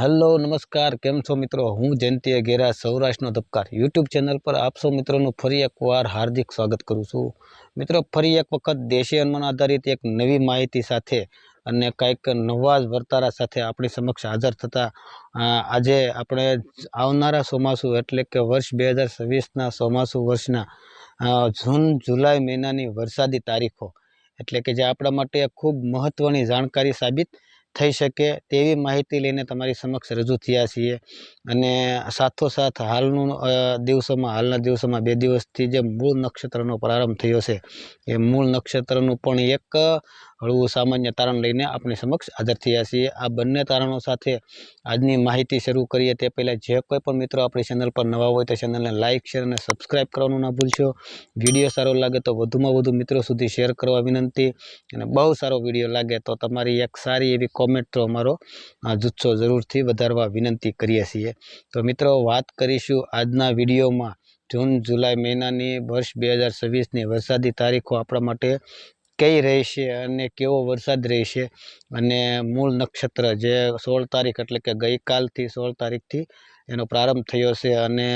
Hello, નમસ્કાર, કેમ છો મિત્રો? હું જયંતિ ગેરા સૌરાષ્ટ્રનો ધબકાર. યુટ્યુબ ચેનલ પર આપ સૌ મિત્રોનું ફરી એકવાર હાર્દિક સ્વાગત કરું છું. મિત્રો, ફરી એક વખત દેશી અનુમાન આધારિત એક નવી માહિતી સાથે અને કંઈક નવા જ વર્તારા સાથે આપણી સમક્ષ હાજર થતા આજે આપણે આવનારા ચોમાસુ એટલે કે વર્ષ બે હજાર છવ્વીસના ચોમાસુ વર્ષના જૂન, જુલાઈ મહિનાની વરસાદી તારીખો. એટલે કે જે આપણા માટે ખૂબ મહત્ત્વની જાણકારી સાબિત થઈ શકે તેવી માહિતી લઈને તમારી સમક્ષ રજૂ થયા છીએ. અને સાથોસાથ હાલનું દિવસોમાં, હાલના દિવસોમાં બે દિવસથી જે મૂળ નક્ષત્રનો પ્રારંભ થયો છે, એ મૂળ નક્ષત્રનું પણ એક હળવું સામાન્ય તારણ લઈને આપણી સમક્ષ હાજર થયા છીએ. આ બંને તારણો સાથે આજની માહિતી શરૂ કરીએ તે પહેલાં જે કોઈ પણ મિત્રો આપણી ચેનલ પર નવા હોય તો ચેનલને લાઇક શેર અને સબસ્ક્રાઇબ કરવાનું ના ભૂલશો. વીડિયો સારો લાગે તો વધુમાં વધુ મિત્રો સુધી શેર કરવા વિનંતી અને બહુ સારો વીડિયો લાગે તો તમારી એક સારી એવી કોમેન્ટ તો અમારો જુસ્સો જરૂરથી વધારવા વિનંતી કરીએ છીએ. તો મિત્રો વાત કરીશું આજના વિડીયોમાં જૂન, જુલાઈ મહિનાની વર્ષ બે હજાર છવ્વીસની વરસાદી તારીખો આપણા માટે કઈ રહેશે અને કેવો વરસાદ રહેશે અને મૂળ નક્ષત્ર જે સોળ તારીખ એટલે કે ગઈકાલથી સોળ તારીખથી એનો પ્રારંભ થયો છે અને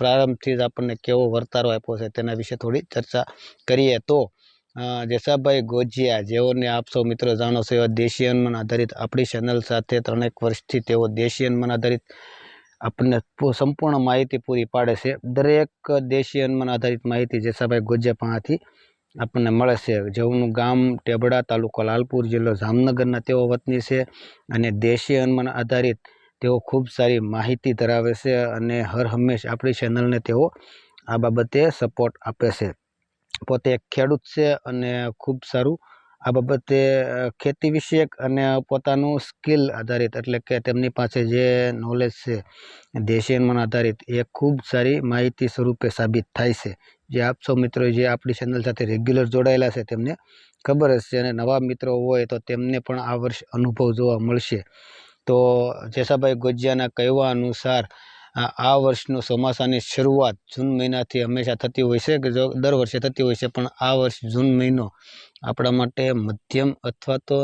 પ્રારંભથી જ આપણને કેવો વર્તારો આપ્યો છે તેના વિશે થોડી ચર્ચા કરીએ. તો જેસાભાઈ ગોજિયા, જેઓને આપ સૌ મિત્રો જાણો છો, એવા દેશી અનમન આધારિત આપણી ચેનલ સાથે ત્રણેક વર્ષથી તેઓ દેશી અનમન આધારિત આપણને સંપૂર્ણ માહિતી પૂરી પાડે છે. દરેક દેશી અનમન આધારિત માહિતી જેસાભાઈ ગોજિયા પાસેથી આપણને મળે છે. જેઓનું ગામ ટેબડા તાલુકો લાલપુર જિલ્લો જામનગરના તેઓ વતની છે અને દેશી અનુમાન આધારિત તેઓ ખૂબ સારી માહિતી ધરાવે છે અને હર હંમેશ આપણી ચેનલને તેઓ આ બાબતે સપોર્ટ આપે છે. પોતે એક ખેડૂત છે અને ખૂબ સારું આ બાબતે ખેતી વિષયક અને પોતાનું સ્કિલ આધારિત એટલે કે તેમની પાસે જે નોલેજ છે, દેશી અનુમાન આધારિત, એ ખૂબ સારી માહિતી સ્વરૂપે સાબિત થાય છે. જે આપ સૌ મિત્રો જે આપણી ચેનલ સાથે રેગ્યુલર જોડાયેલા છે તેમને ખબર હશે અને નવા મિત્રો હોય તો તેમને પણ આ વર્ષ અનુભવ જોવા મળશે. તો જેસાભાઈ ગોજિયાના કહેવા અનુસાર, આ વર્ષનું ચોમાસાની શરૂઆત જૂન મહિનાથી હંમેશા થતી હોય છે કે જો દર વર્ષે થતી હોય છે, પણ આ વર્ષ જૂન મહિનો આપણા માટે મધ્યમ અથવા તો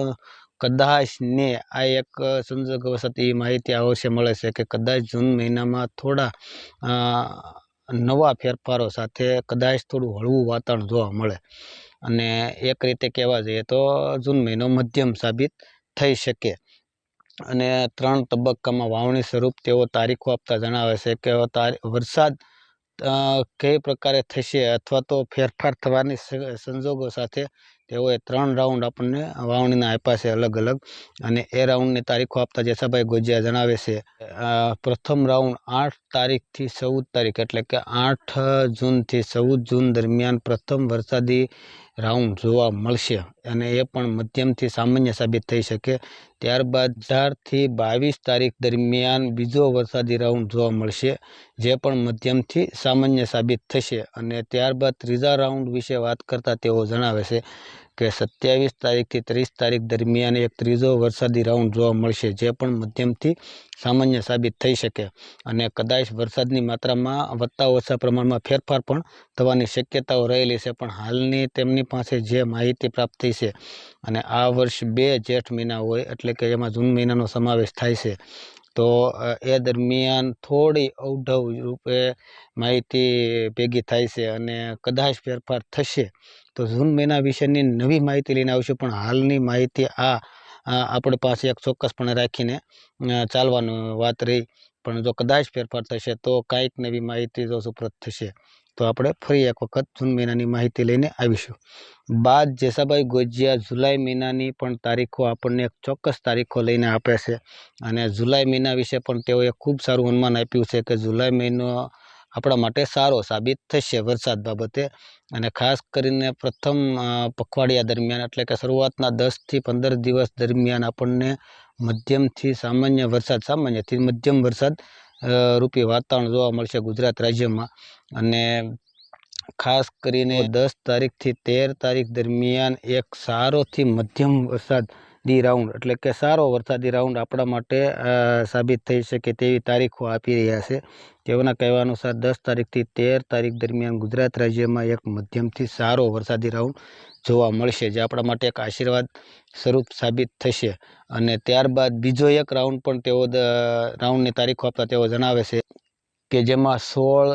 કદાચ ને આ એક સંજોગવશાત એ માહિતી આ વર્ષે મળે છે કે કદાચ જૂન મહિનામાં થોડા નવા ફેરફારો સાથે કદાચ થોડું હળવું વાતાવરણ જોવા મળે. અને એક રીતે કહેવા જઈએ તો જૂન મહિનો મધ્યમ સાબિત થઈ શકે. અને ત્રણ તબક્કામાં વાવણી સ્વરૂપ તેઓ તારીખો આપતા જણાવે છે કે વરસાદ કઈ પ્રકારે થશે અથવા તો ફેરફાર થવાની સંજોગો સાથે તેઓએ ત્રણ રાઉન્ડ આપણને વાવણીના આપ્યા છે અલગ અલગ. અને એ રાઉન્ડની તારીખો આપતા જેસાભાઈ ગોજિયા જણાવે છે. પ્રથમ રાઉન્ડ આઠ તારીખથી ચૌદ તારીખ એટલે કે આઠ જૂનથી ચૌદ જૂન દરમિયાન પ્રથમ વરસાદી રાઉન્ડ જોવા મળશે અને એ પણ મધ્યમથી સામાન્ય સાબિત થઈ શકે. ત્યારબાદ અઢારથી બાવીસ તારીખ દરમિયાન બીજો વરસાદી રાઉન્ડ જોવા મળશે, જે પણ મધ્યમથી સામાન્ય સાબિત થશે. અને ત્યારબાદ ત્રીજા રાઉન્ડ વિશે વાત કરતાં તેઓ જણાવે છે કે સત્યાવીસ તારીખથી ત્રીસ તારીખ દરમિયાન એક ત્રીજો વરસાદી રાઉન્ડ જોવા મળશે, જે પણ મધ્યમથી સામાન્ય સાબિત થઈ શકે. અને કદાચ વરસાદની માત્રામાં વધતા ઓછા પ્રમાણમાં ફેરફાર પણ થવાની શક્યતાઓ રહેલી છે, પણ હાલની તેમની પાસે જે માહિતી પ્રાપ્ત થઈ છે અને આ વર્ષ બે જેઠ મહિના હોય, એટલે કે એમાં જૂન મહિનાનો સમાવેશ થાય છે. તો એ દરમિયાન થોડી અવઢવ રૂપે માહિતી ભેગી થાય છે અને કદાચ ફેરફાર થશે, તો જૂન મહિના વિશેની નવી માહિતી લઈને આવશું. પણ હાલની માહિતી આ આપણી પાસે એક ચોક્કસપણે રાખીને ચાલવાનું વાત રહી. પણ જો કદાચ ફેરફાર થશે, તો કાંઈક નવી માહિતી જો સુપ્રત થશે. તો આપણે ફરી એક વખત જૂન મહિનાની માહિતી લઈને આવીશું. બાદ જેસાભાઈ ગોજિયા જુલાઈ મહિનાની પણ તારીખો આપણને એક ચોક્કસ તારીખો લઈને આપે છે. અને જુલાઈ મહિના વિશે પણ તેઓએ ખૂબ સારું અનુમાન આપ્યું છે કે જુલાઈ મહિનો આપણા માટે સારો સાબિત થશે વરસાદ બાબતે. અને ખાસ કરીને પ્રથમ પખવાડિયા દરમિયાન એટલે કે શરૂઆતના દસથી પંદર દિવસ દરમિયાન આપણને મધ્યમથી સામાન્ય વરસાદ સામાન્યથી મધ્યમ વરસાદ રૂપી વાતાવરણ જોવા મળશે ગુજરાત રાજ્યમાં. અને ખાસ કરીને દસ તારીખથી તેર તારીખ દરમિયાન એક સારોથી મધ્યમ વરસાદી રાઉન્ડ એટલે કે સારો વરસાદી રાઉન્ડ આપણા માટે સાબિત થઈ શકે તેવી તારીખો આપી રહ્યા છે. તેઓના કહેવા અનુસાર દસ તારીખથી તેર તારીખ દરમિયાન ગુજરાત રાજ્યમાં એક મધ્યમથી સારો વરસાદી રાઉન્ડ જોવા મળશે, જે આપણા માટે એક આશીર્વાદ સ્વરૂપ સાબિત થશે. અને ત્યારબાદ બીજો એક રાઉન્ડ પણ તેઓ રાઉન્ડની તારીખો આપતા તેઓ જણાવે છે કે જેમાં સોળ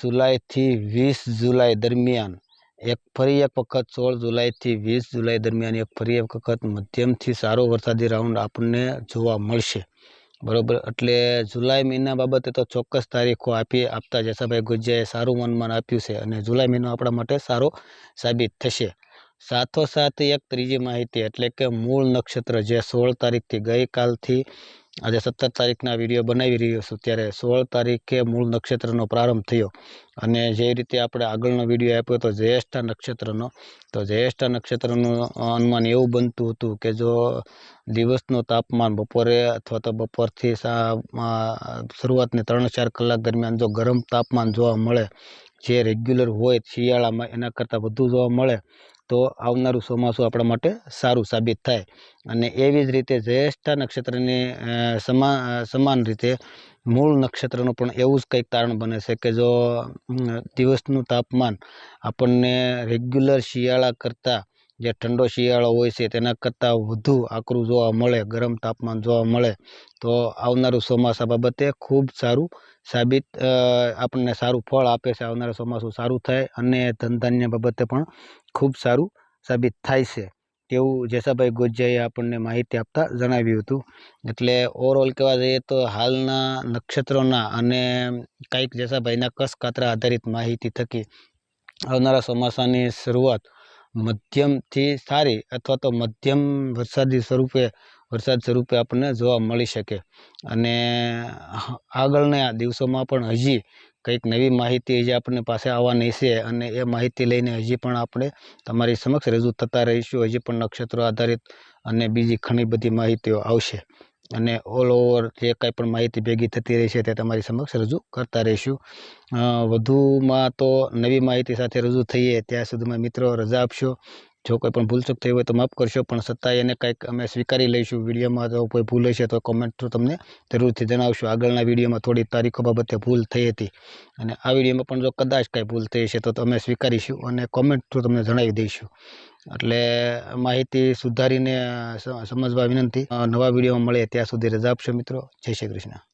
જુલાઈથી વીસ જુલાઈ દરમિયાન એક ફરી એક વખત સોળ જુલાઈથી વીસ જુલાઈ દરમિયાન એક ફરી એક વખત મધ્યમથી સારો વરસાદી રાઉન્ડ આપણને જોવા મળશે. બરોબર? એટલે જુલાઈ મહિના બાબતે તો ચોક્કસ તારીખો આપી, આપતા જસાભાઈ ગુજ્જાએ સારું મનમાન આપ્યું છે અને જુલાઈ મહિનો આપણા માટે સારો સાબિત થશે. સાથોસાથ એક ત્રીજી માહિતી એટલે કે મૂળ નક્ષત્ર જે સોળ તારીખથી ગઈકાલથી આજે સત્તર તારીખના વીડિયો બનાવી રહ્યો છું, ત્યારે સોળ તારીખે મૂળ નક્ષત્રનો પ્રારંભ થયો. અને જે રીતે આપણે આગળનો વીડિયો આપ્યો હતો જ્યેષ્ઠ નક્ષત્રનો, તો જ્યેષ્ઠ નક્ષત્રનું અનુમાન એવું બનતું હતું કે જો દિવસનું તાપમાન બપોરે અથવા તો બપોરથી શરૂઆતની ત્રણ ચાર કલાક દરમિયાન જો ગરમ તાપમાન જોવા મળે જે રેગ્યુલર હોય શિયાળામાં એના કરતાં વધુ જોવા મળે, તો આવનારું ચોમાસું આપણા માટે સારું સાબિત થાય. અને એવી જ રીતે જ્યેષ્ઠા નક્ષત્રની સમા સમાન રીતે મૂળ નક્ષત્રનું પણ એવું જ કંઈક તારણ બને છે કે જો દિવસનું તાપમાન આપણને રેગ્યુલર શિયાળા કરતાં જે ઠંડો શિયાળો હોય છે, તેના કરતાં વધુ આકરું જોવા મળે, ગરમ તાપમાન જોવા મળે, તો આવનારું ચોમાસા બાબતે ખૂબ સારું સાબિત આપણને સારું ફળ આપે છે, આવનારું ચોમાસું સારું થાય અને ધંધાન્ય બાબતે પણ ખૂબ સારું સાબિત થાય છે. તેવું જેસાભાઈ ગોજિયાએ આપણને માહિતી આપતા જણાવ્યું હતું. એટલે ઓવરઓલ કહેવા જઈએ તો હાલના નક્ષત્રોના અને કંઈક જેસાભાઈના કસકાતરા આધારિત માહિતી થકી આવનારા ચોમાસાની શરૂઆત મધ્યમથી સારી અથવા તો મધ્યમ વરસાદી સ્વરૂપે, વરસાદ સ્વરૂપે આપણને જોવા મળી શકે. અને આગળના દિવસોમાં પણ હજી કંઈક નવી માહિતી હજી આપણને પાસે આવવાની છે અને એ માહિતી લઈને હજી પણ આપણે તમારી સમક્ષ રજૂ થતા રહીશું. હજી પણ નક્ષત્રો આધારિત અને બીજી ઘણી બધી માહિતીઓ આવશે. અને ઓલ ઓવર જે કાંઈ પણ માહિતી ભેગી થતી રહેશે તે તમારી સમક્ષ રજૂ કરતા રહીશું. વધુમાં તો નવી માહિતી સાથે રજૂ થઈએ ત્યાં સુધીમાં મિત્રો રજા આપશો. જો કોઈ પણ ભૂલચૂક થઈ હોય તો માફ કરશો, પણ છતાંય એને કંઈક અમે સ્વીકારી લઈશું. વિડીયોમાં જો કોઈ ભૂલ હશે તો કોમેન્ટ થ્રુ તમને જરૂરથી જણાવશું. આગળના વિડીયોમાં થોડી તારીખો બાબતે ભૂલ થઈ હતી. અને આ વિડીયોમાં પણ જો કદાચ કાંઈ ભૂલ થઈ હશે તો અમે સ્વીકારીશું અને કોમેન્ટ થ્રુ તમને જણાવી દઈશું. એટલે માહિતી સુધારીને સમજવા વિનંતી. નવા વિડીયોમાં મળે ત્યાં સુધી રજા આપશો મિત્રો. જય શ્રી કૃષ્ણ.